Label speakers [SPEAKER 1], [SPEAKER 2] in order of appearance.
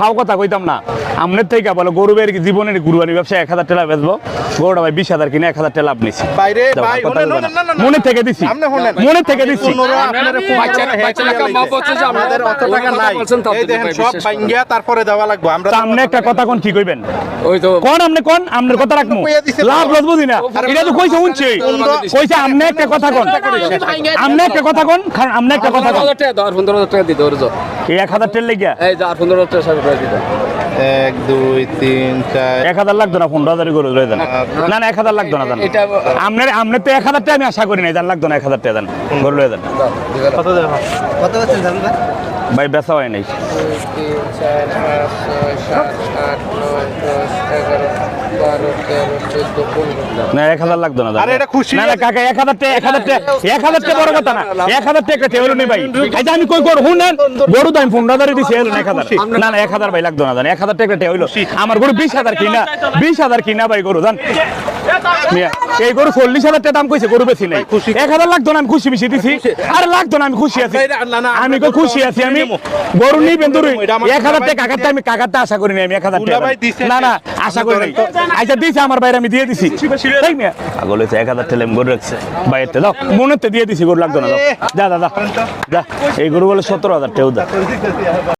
[SPEAKER 1] ভাও কথা কইতাম না। আমনের থেকে বলো গরু বের জীবনের গুরুবানি ব্যবসা এক হাজার টেলা বেচবো। গরুটা ভাই বিশ হাজার কিনে এক হাজার টেলা আপনি মনে থেকে দিছি। মনে থেকে দিছি।
[SPEAKER 2] তারপরে দেওয়া লাগবে। আমরা
[SPEAKER 1] সামনে একটা কথা কোন কি কইবেন কোন আমনে কোন? আমনের কথা রাখমু।
[SPEAKER 2] কইয়া দিছে তো।
[SPEAKER 1] লাভ লস বুঝি না। এটা তো কইছে শুনছি। কইছে আমনে একটা কথা কোন। আমনে একটা কথা কোন? কারণ আমনে একটা কথা কোন?
[SPEAKER 3] পনেরো হাজার টাকা দাও, আর পনেরো হাজার টাকা দিতে ওর
[SPEAKER 1] এক হাজার টেল লেগিয়া?
[SPEAKER 3] এই যে পনেরো হাজার টাকা সাড়ে দিতে
[SPEAKER 2] এক দুই তিন চার।
[SPEAKER 1] এক হাজার লাগতো না? পনেরো হাজারই গরু রয়ে দেন না না। এক হাজার লাগতো না দেন
[SPEAKER 3] এটা
[SPEAKER 1] আপনার আমনের তো এক হাজার টাকা আমি আশা করি নাই যার লাগতো না এক হাজার টাকা দেন গরু রয়ে দেন।
[SPEAKER 2] কত
[SPEAKER 4] কত ভাই?
[SPEAKER 1] বেচা হয় নাই। না এক হাজার লাগতো না দাদা।
[SPEAKER 2] আরে এটা খুশি
[SPEAKER 1] না না কাকা এক হাজার টাকা এক হাজার টাকা এক হাজার টাকা বড় কথা না। এক হাজার টাকা টেবিল নেই ভাই। আমি কই করব শুনেন? গরু দাম পনেরো দিছি না এক হাজার। না না এক হাজার ভাই লাগতো না জান। এক হাজার টাকা টেবিল আমার গরু বিশ হাজার কিনা বিশ হাজার কিনা ভাই গরু জান। মিয়া, এই গরু চল্লিশ হাজার টাকা দাম কইছে গরু বেশি নাই। এক হাজার লাগতো না আমি খুশি বেশি দিছি। আরে লাগতো না আমি খুশি আছি। আমি কই খুশি আছি আমি? গরু নিবেন দূরে। এক হাজার টাকা কাকারটা আমি কাকারটা আশা করি নাই আমি এক হাজার টাকা না না আশা করি নাই। আচ্ছা দিছে আমার বাইরে আমি দিয়ে দিছি। তাই মিয়া। পাগল হয়েছে এক হাজার টেলে গরু রাখছে। বাইরে দাও। মনে দিয়ে দিছি গরু লাগতো না দাও যা দাদা যা। এই গরু বলে সতেরো হাজার টেউ দা